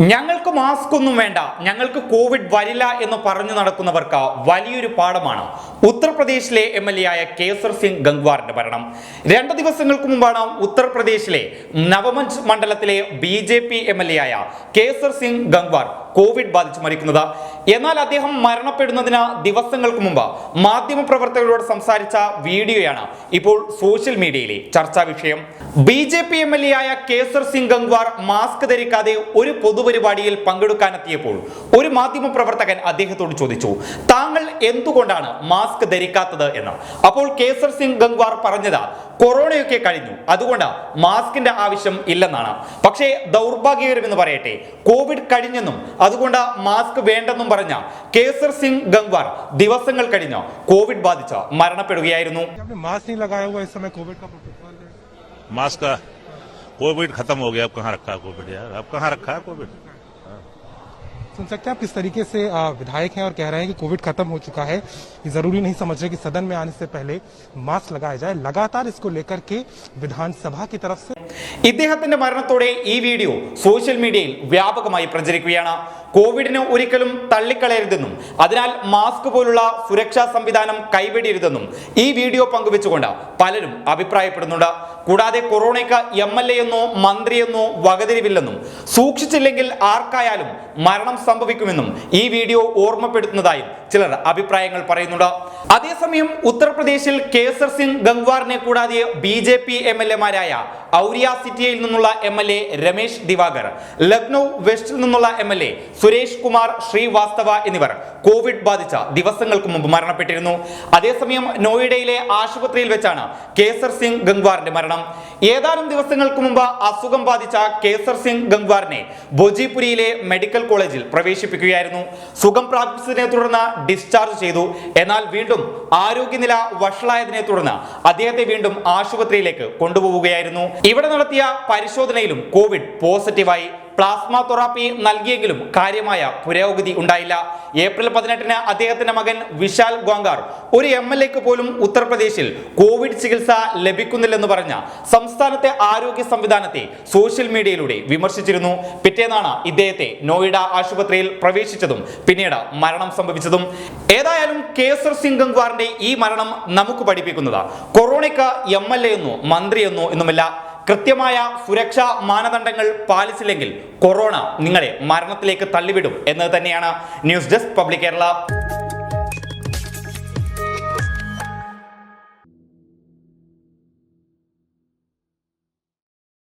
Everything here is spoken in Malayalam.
ഞങ്ങൾക്ക് മാസ്ക് ഒന്നും വേണ്ട. ഞങ്ങൾക്ക് കോവിഡ് വരില്ല എന്ന് പറഞ്ഞു നടക്കുന്നവർക്ക് വലിയൊരു പാഠമാണ് ഉത്തർപ്രദേശിലെ എം എൽ എ ആയ കേസർ സിംഗ് ഗംഗ്വാറിന്റെ ഭരണം. രണ്ട് ദിവസങ്ങൾക്ക് മുമ്പാണ് ഉത്തർപ്രദേശിലെ നവമഞ്ച് മണ്ഡലത്തിലെ B J P M L A ആയ കേസർ സിംഗ് ഗംഗ്വാർ കോവിഡ് ബാധിച്ച് മരിക്കുന്നത്. എന്നാൽ അദ്ദേഹം മരണപ്പെടുന്നതിന് ദിവസങ്ങൾക്ക് മുമ്പ് മാധ്യമപ്രവർത്തകരോട് സംസാരിച്ച വീഡിയോയാണ് ഇപ്പോൾ സോഷ്യൽ മീഡിയയിലെ ചർച്ചാ വിഷയം. B J P M L A ആയ കേസർ സിംഗ് ഗംഗ്വാർ മാസ്ക് ധരിക്കാതെ ഒരു പൊതുപരിപാടിയിൽ പങ്കെടുക്കാനെത്തിയപ്പോൾ ഒരു മാധ്യമപ്രവർത്തകൻ അദ്ദേഹത്തോട് ചോദിച്ചു താങ്കൾ എന്തുകൊണ്ടാണ് മാസ്ക് മാസ്ക് ധരിക്കാത്തത് എന്ന് അപ്പോൾ കേസർ സിംഗ് ഗംഗ്വാർ പറഞ്ഞത് കൊറോണയൊക്കെ കഴിഞ്ഞു. അതുകൊണ്ട് മാസ്കിന്റെ ആവശ്യം ഇല്ലെന്നാണ്. പക്ഷേ ദൗർഭാഗ്യകരമെന്ന് പറയട്ടെ കോവിഡ് കഴിഞ്ഞെന്നും അതുകൊണ്ട് മാസ്ക് വേണ്ടെന്നും പറഞ്ഞ കേസർ സിംഗ് ഗംഗ്വാർ ദിവസങ്ങൾ കഴിഞ്ഞ് കോവിഡ് ബാധിച്ച് മരണപ്പെടുകയായിരുന്നു. മാസ്ക് കോവിഡ് ഖത്തം ഹോ ഗയാ കോവിഡ് കോവിഡ് सुन सकते हैं आप किस तरीके से आ, विधायक हैं और कह रहे हैं कि कोविड खत्म हो चुका है ये जरूरी नहीं समझ रहे कि सदन में आने से पहले मास्क लगाया जाए लगातार इसको लेकर के विधानसभा की तरफ से ഇദ്ദേഹത്തിന്റെ മരണത്തോടെ ഈ വീഡിയോ സോഷ്യൽ മീഡിയയിൽ വ്യാപകമായി പ്രചരിക്കുകയാണ് കോവിഡിനെ ഒരിക്കലും തള്ളിക്കളയരുതെന്നും അതിനാൽ മാസ്ക് പോലുള്ള സുരക്ഷാ സംവിധാനം കൈവെടിയരുതെന്നും ഈ വീഡിയോ പങ്കുവെച്ചുകൊണ്ട് പലരും അഭിപ്രായപ്പെടുന്നുണ്ട് കൂടാതെ കൊറോണയ്ക്ക് എം എൽ എ എന്നോ മന്ത്രിയെന്നോ വകതിരിവില്ലെന്നും സൂക്ഷിച്ചില്ലെങ്കിൽ ആർക്കായാലും മരണം സംഭവിക്കുമെന്നും ഈ വീഡിയോ ഓർമ്മപ്പെടുത്തുന്നതായും ചിലർ അഭിപ്രായങ്ങൾ പറയുന്നുണ്ട്. അതേസമയം ഉത്തർപ്രദേശിൽ കേസർ സിംഗ് ഗംഗ്വാറിനെ കൂടാതെ B J P M L എമാരായ Auraiya സിറ്റിയിൽ നിന്നുള്ള M L A Ramesh Diwakar Lucknow വെസ്റ്റിൽ നിന്നുള്ള M L A Suresh Kumar Srivastava എന്നിവർ കോവിഡ് ബാധിച്ച ദിവസങ്ങൾക്ക് മുമ്പ് മരണപ്പെട്ടിരുന്നു. അതേസമയം നോയിഡയിലെ ആശുപത്രിയിൽ വെച്ചാണ് കേസർ സിംഗ് ഗംഗ്വാറിന്റെ മരണം. ഏതാനും ദിവസങ്ങൾക്ക് മുമ്പ് അസുഖം ബാധിച്ച കേസർ സിംഗ് ഗംഗ്വാറിനെ ബോജിപുരിയിലെ മെഡിക്കൽ കോളേജിൽ പ്രവേശിപ്പിക്കുകയായിരുന്നു. സുഖം പ്രാപിച്ചതിനെ തുടർന്ന് ഡിസ്ചാർജ് ചെയ്തു. എന്നാൽ വീണ്ടും ആരോഗ്യനില വഷളായതിനെ തുടർന്ന് അദ്ദേഹത്തെ വീണ്ടും ആശുപത്രിയിലേക്ക് കൊണ്ടുപോവുകയായിരുന്നു. ഇവിടെ നടത്തിയ പരിശോധനയിലും കോവിഡ് പോസിറ്റീവായി. പ്ലാസ്മ തെറാപ്പി നൽകിയെങ്കിലും കാര്യമായ പുരോഗതി ഉണ്ടായില്ല. ഏപ്രിൽ പതിനെട്ടിന് അദ്ദേഹത്തിന്റെ മകൻ വിശാൽ ഗോങ്കാർ ഒരു എം എൽ എക്ക് പോലും ഉത്തർപ്രദേശിൽ കോവിഡ് ചികിത്സ ലഭിക്കുന്നില്ലെന്ന് പറഞ്ഞ സംസ്ഥാനത്തെ ആരോഗ്യ സംവിധാനത്തെ സോഷ്യൽ മീഡിയയിലൂടെ വിമർശിച്ചിരുന്നു. പിറ്റേന്നാണ് ഇദ്ദേഹത്തെ നോയിഡ ആശുപത്രിയിൽ പ്രവേശിച്ചതും പിന്നീട് മരണം സംഭവിച്ചതും. ഏതായാലും കേസർ സിംഗ് ഗംഗ്വാറിന്റെ ഈ മരണം നമുക്ക് പഠിപ്പിക്കുന്നത് കൊറോണയ്ക്ക് എം എൽ എ എന്നോ മന്ത്രിയെന്നോ എന്നുമില്ല. കൃത്യമായ സുരക്ഷാ മാനദണ്ഡങ്ങൾ പാലിച്ചില്ലെങ്കിൽ കൊറോണ നിങ്ങളെ മരണത്തിലേക്ക് തള്ളിവിടും. എന്നത് തന്നെയാണ് ന്യൂസ് ഡെസ്ക് പബ്ലിക് കേരള.